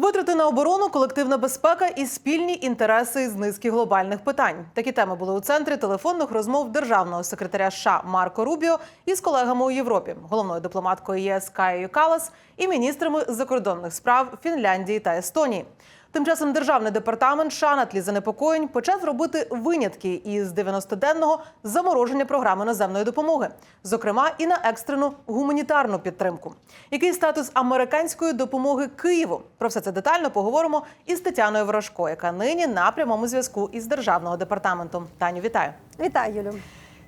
Витрати на оборону, колективна безпека і спільні інтереси з низки глобальних питань. Такі теми були у центрі телефонних розмов державного секретаря США Марко Рубіо із колегами у Європі, головною дипломаткою ЄС Каєю Калас і міністрами закордонних справ Фінляндії та Естонії. Тим часом державний департамент США на тлі занепокоєнь почав робити винятки із 90-денного замороження програми наземної допомоги, зокрема і на екстрену гуманітарну підтримку. Який статус американської допомоги Києву? Про все це детально поговоримо із Тетяною Ворожко, яка нині на прямому зв'язку із державного департаментом. Таню, вітаю. Вітаю, Юлю.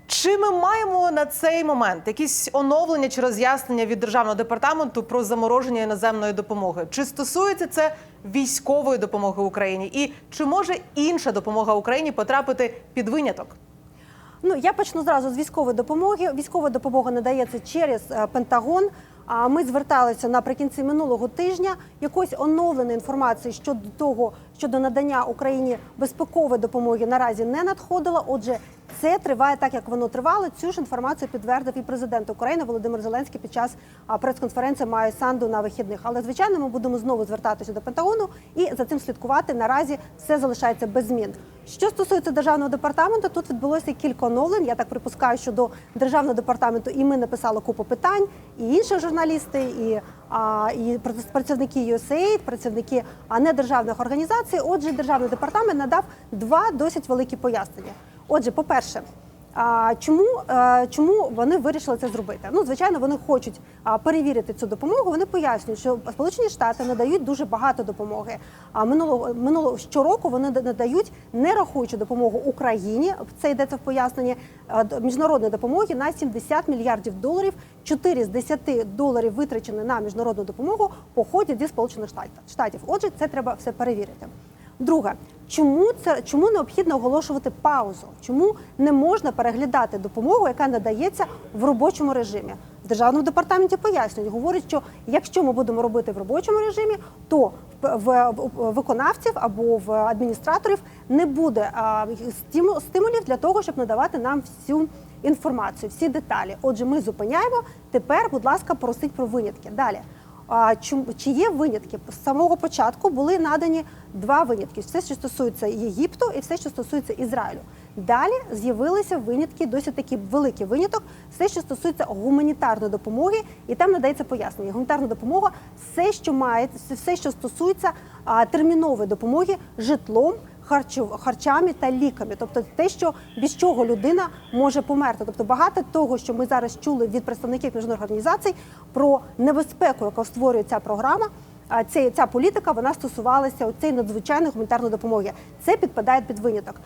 Чи ми маємо на цей момент якісь оновлення чи роз'яснення від державного департаменту про замороження іноземної допомоги? Чи стосується це військової допомоги Україні? І чи може інша допомога Україні потрапити під виняток? Ну я почну зразу з військової допомоги. Військова допомога надається через е, Пентагон. А ми зверталися наприкінці минулого тижня. Якоїсь оновленої інформації щодо того, щодо надання Україні безпекової допомоги наразі не надходило. Отже, це триває так, як воно тривало. Цю ж інформацію підтвердив і президент України Володимир Зеленський під час прес-конференції Маю Санду на вихідних. Але звичайно, ми будемо знову звертатися до Пентагону і за цим слідкувати. Наразі все залишається без змін. Що стосується державного департаменту, тут відбулося кілька оновлень. Я так припускаю, що до державного департаменту і ми написали купу питань, і інші журналісти, і, а, і працівники USAID, працівники а, недержавних організацій. Отже, державний департамент надав два досить великі пояснення. Отже, по-перше, чому, е, чому вони вирішили це зробити? Ну, звичайно, вони хочуть перевірити цю допомогу. Вони пояснюють, що Сполучені Штати надають дуже багато допомоги. А минулого минулого щороку вони надають, не рахуючи допомогу Україні. Це йдеться в поясненні міжнародної допомоги на 70 мільярдів доларів. 4 з 10 доларів витрачені на міжнародну допомогу походять зі Сполучених. Штатів. Отже, це треба все перевірити. Друге, чому це чому необхідно оголошувати паузу? Чому не можна переглядати допомогу, яка надається в робочому режимі? В державному департаменті пояснюють, говорять, що якщо ми будемо робити в робочому режимі, то в, виконавців або в адміністраторів не буде стимулів для того, щоб надавати нам всю інформацію, всі деталі. Отже, ми зупиняємо. Тепер, будь ласка, просить про винятки. Далі. Чи є винятки? З самого початку були надані два винятки: все, що стосується Єгипту, і все, що стосується Ізраїлю. Далі з'явилися винятки, досить такий великий виняток, все, що стосується гуманітарної допомоги, і там надається пояснення. Гуманітарна допомога все, що має, все, що стосується термінової допомоги житлом. Харчу, харчами та ліками, тобто те, що без чого людина може померти. Тобто багато того, що ми зараз чули від представників міжнародних організацій про небезпеку, яку створює ця програма. Ця, ця політика вона стосувалася цієї надзвичайної гуманітарної допомоги. Це підпадає під виняток.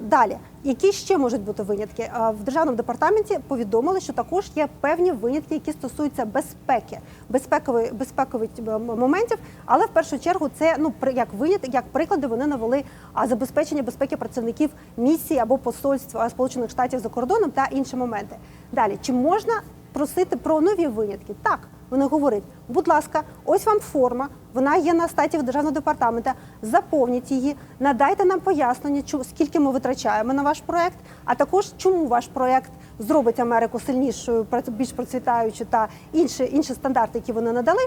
Далі, які ще можуть бути винятки? В державному департаменті повідомили, що також є певні винятки, які стосуються безпеки, безпекових безпекових моментів. Але в першу чергу це ну як виняток, як приклади вони навели забезпечення безпеки працівників місії або посольств а, Сполучених Штатів за кордоном та інші моменти. Далі чи можна просити про нові винятки? Так. Вони говорять, будь ласка, ось вам форма, вона є на статі державного департамента. Заповніть її, надайте нам пояснення, скільки ми витрачаємо на ваш проект, а також чому ваш проект зробить Америку сильнішою, більш процвітаючою та інші, інші стандарти, які вони надали.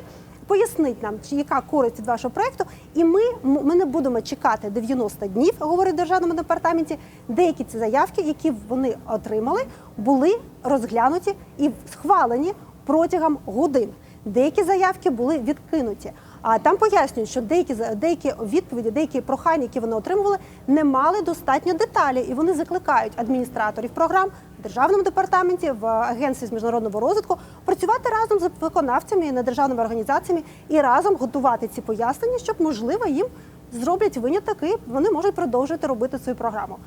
Поясніть нам, чи яка користь від вашого проекту, і ми, ми не будемо чекати 90 днів, говорить в державному департаменті. Деякі ці заявки, які вони отримали, були розглянуті і схвалені протягом годин. Деякі заявки були відкинуті. А там пояснюють, що деякі деякі відповіді, деякі прохання, які вони отримували, не мали достатньо деталі, і вони закликають адміністраторів програм в державному департаменті, в агенції з міжнародного розвитку працювати разом з виконавцями і недержавними організаціями і разом готувати ці пояснення, щоб можливо їм зроблять виняток і вони можуть продовжувати робити свою програму.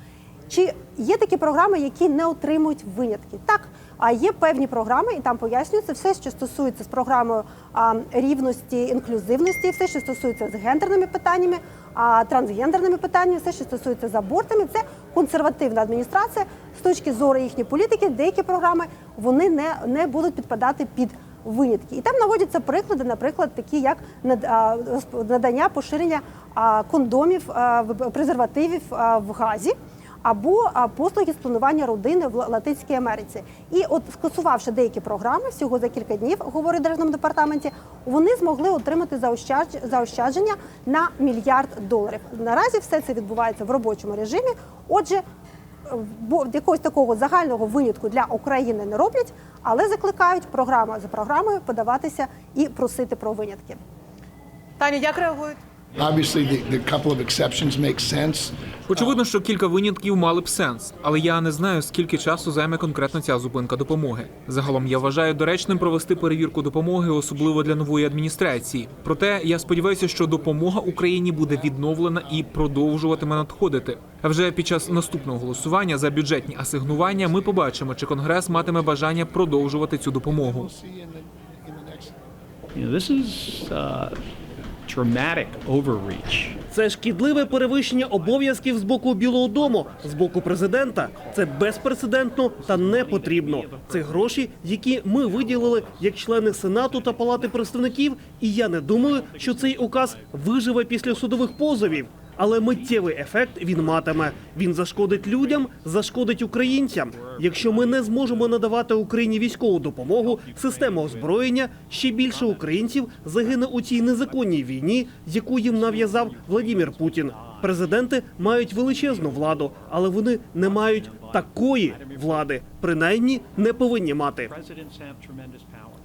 Чи є такі програми, які не отримують винятки? Так, а є певні програми, і там пояснюється все, що стосується з програмою а, рівності, інклюзивності, все, що стосується з гендерними питаннями, а трансгендерними питаннями, все, що стосується з абортами, це консервативна адміністрація з точки зору їхньої політики. Деякі програми вони не, не будуть підпадати під винятки. І там наводяться приклади, наприклад, такі як надання поширення кондомів, презервативів в газі. Або послуги з планування родини в Латинській Америці. І от скасувавши деякі програми, всього за кілька днів, говорить державному департаменті, вони змогли отримати заощадж- заощадження на мільярд доларів. Наразі все це відбувається в робочому режимі. Отже, якогось такого загального винятку для України не роблять, але закликають програма за програмою подаватися і просити про винятки. Таню, як реагують? Obviously, the, the couple of exceptions make sense. Очевидно, що кілька винятків мали б сенс, але я не знаю, скільки часу займе конкретно ця зупинка допомоги. Загалом я вважаю доречним провести перевірку допомоги, особливо для нової адміністрації. Проте я сподіваюся, що допомога Україні буде відновлена і продовжуватиме надходити. А вже під час наступного голосування за бюджетні асигнування ми побачимо, чи конгрес матиме бажання продовжувати цю допомогу. Це шкідливе перевищення обов'язків з боку Білого Дому, з боку президента. Це безпрецедентно та не потрібно. Це гроші, які ми виділили як члени Сенату та Палати представників. І я не думаю, що цей указ виживе після судових позовів. Але миттєвий ефект він матиме. Він зашкодить людям, зашкодить українцям. Якщо ми не зможемо надавати Україні військову допомогу, систему озброєння, ще більше українців загине у цій незаконній війні, яку їм нав'язав Владімір Путін. Президенти мають величезну владу, але вони не мають такої влади, принаймні не повинні мати.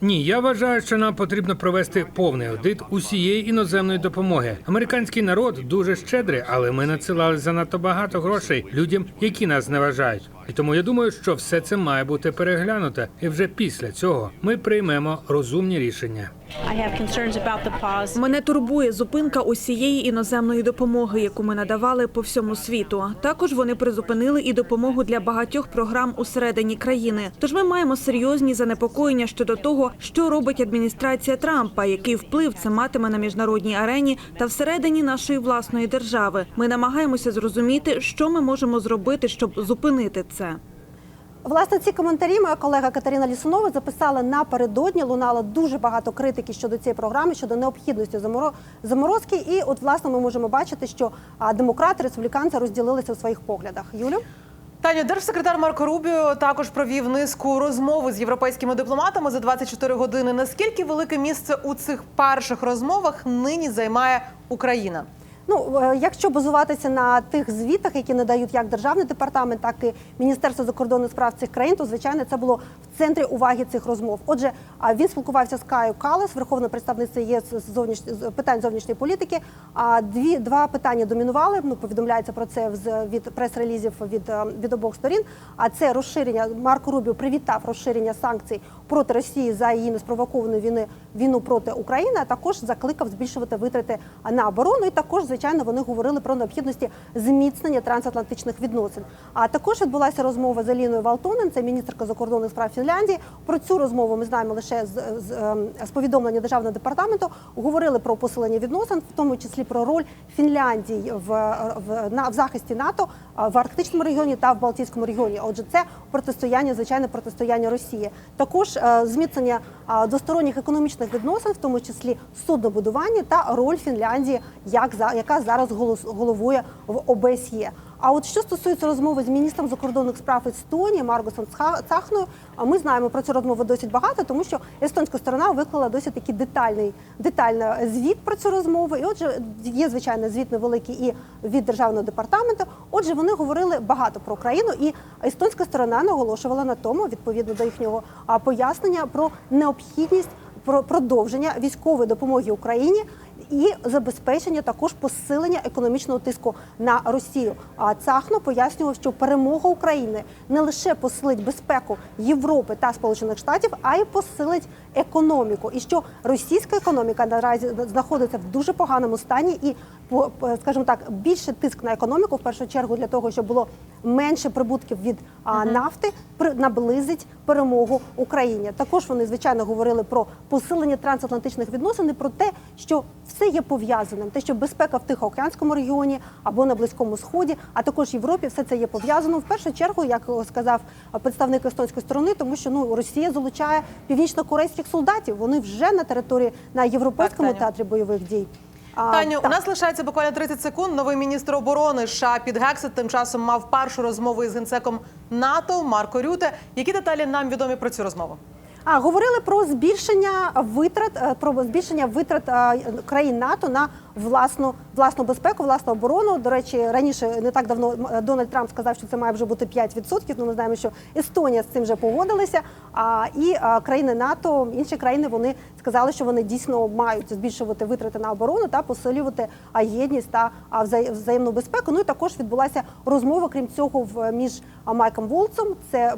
Ні, я вважаю, що нам потрібно провести повний аудит усієї іноземної допомоги. Американський народ дуже щедрий, але ми надсилали занадто багато грошей людям, які нас зневажають. І тому я думаю, що все це має бути переглянуто, і вже після цього ми приймемо розумні рішення. I have concerns about the pause. Мене турбує зупинка усієї іноземної допомоги, яку ми надавали по всьому світу. Також вони призупинили і допомогу для багатьох програм усередині країни. Тож ми маємо серйозні занепокоєння щодо того, що робить адміністрація Трампа, який вплив це матиме на міжнародній арені та всередині нашої власної держави. Ми намагаємося зрозуміти, що ми можемо зробити, щоб зупинити це. Власне, ці коментарі моя колега Катерина Лісунова записала напередодні. Лунало дуже багато критики щодо цієї програми, щодо необхідності заморо- заморозки. І от власне ми можемо бачити, що демократи, республіканці розділилися у своїх поглядах. Юлю? Таню, держсекретар Марко Рубіо також провів низку розмов з європейськими дипломатами за 24 години. Наскільки велике місце у цих перших розмовах нині займає Україна? Ну, е, якщо базуватися на тих звітах, які надають як державний департамент, так і Міністерство закордонних справ цих країн, то звичайно це було в центрі уваги цих розмов. Отже, він спілкувався з Каю Калас, верховна представниця ЄС з зовніш... питань зовнішньої політики. А дві два питання домінували. Ну повідомляється про це з- від прес-релізів від, е, від обох сторін. А це розширення Марко Рубіо привітав розширення санкцій проти Росії за її неспровоковану війни війну проти України. А також закликав збільшувати витрати на оборону. І також, звичайно, вони говорили про необхідності зміцнення трансатлантичних відносин. А також відбулася розмова з Аліною Валтонен, це міністерка закордонних справ Фінляндії. Про цю розмову ми знаємо лише з, з, ем, з повідомлення державного департаменту. Говорили про посилення відносин, в тому числі про роль Фінляндії в, в, на, в захисті НАТО в Арктичному регіоні та в Балтійському регіоні. Отже, це протистояння, звичайне протистояння Росії. Також е, зміцнення двосторонніх економічних відносин, в тому числі суднобудування та роль Фінляндії, як за яка зараз головує в ОБСЄ. А от що стосується розмови з міністром закордонних справ Естонії Маргосом Цахною, а ми знаємо про цю розмову досить багато, тому що естонська сторона виклала досить такий детальний детальний звіт про цю розмову. І отже, є звичайно звіт невеликий і від державного департаменту. Отже, вони говорили багато про Україну, і естонська сторона наголошувала на тому, відповідно до їхнього пояснення, про необхідність про продовження військової допомоги Україні і забезпечення також посилення економічного тиску на Росію. А Цахно пояснював, що перемога України не лише посилить безпеку Європи та Сполучених Штатів, а й посилить економіку. І що російська економіка наразі знаходиться в дуже поганому стані, і скажімо так, більше тиск на економіку в першу чергу для того, щоб було менше прибутків від нафти, при- наблизить перемогу Україні. Також вони звичайно говорили про посилення трансатлантичних відносин і про те, що все є пов'язаним. Те, що безпека в Тихоокеанському регіоні або на Близькому Сході, а також Європі, все це є пов'язано в першу чергу, як сказав представник естонської сторони, тому що ну Росія залучає північно-корейських солдатів. Вони вже на території на європейському Так, театрі бойових дій. Таню, у так. нас лишається буквально 30 секунд. Новий міністр оборони США Під Гексет тим часом мав першу розмову із генсеком НАТО Марко Рюте. Які деталі нам відомі про цю розмову? А говорили про збільшення витрат е, про збільшення витрат е, країн НАТО на власну власну безпеку, власну оборону. До речі, раніше не так давно м, Дональд Трамп сказав, що це має вже бути 5%. Ну ми знаємо, що Естонія з цим вже погодилася. А і е, країни НАТО, інші країни, вони сказали, що вони дійсно мають збільшувати витрати на оборону та посилювати а, єдність та взаємну безпеку. Ну і також відбулася розмова, крім цього, в між Майком Волцом, це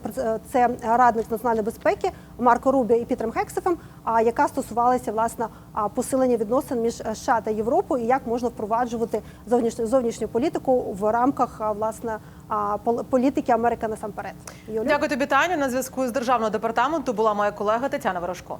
це радник національної безпеки Марко Рубіо і Пітером Хексефом, яка стосувалася власне посилення відносин між е, США та Європою і як можна впроваджувати зовнішню зовнішню політику в рамках власне політики Америки насамперед. Юлія? Дякую тобі, Таню. На зв'язку з державного департаменту була моя колега Тетяна Ворожко.